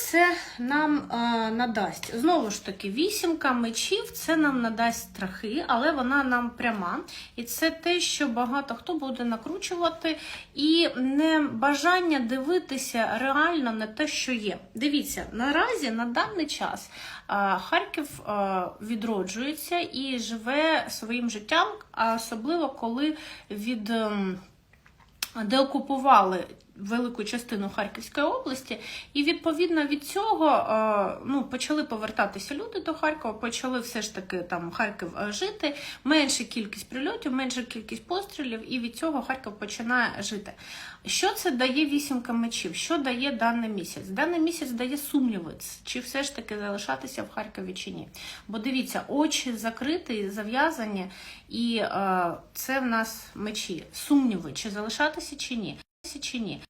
це нам е, надасть? Знову ж таки, вісімка мечів це нам надасть страхи, але вона нам пряма. І це те, що багато хто буде накручувати, і не бажання дивитися реально на те, що є. Дивіться, наразі на даний час е, Харків е, відроджується і живе своїм життям, а особливо коли від. Ем, деокупували велику частину Харківської області, і відповідно від цього е, ну, почали повертатися люди до Харкова, почали все ж таки там Харків е, жити, менша кількість прильотів, менша кількість пострілів, і від цього Харків починає жити. Що це дає вісімка мечів? Що дає даний місяць? Даний місяць дає сумніви, чи все ж таки залишатися в Харкові чи ні. Бо дивіться, очі закриті, зав'язані, і е, це в нас мечі. Сумніви, чи залишатися чи ні. Чи ні.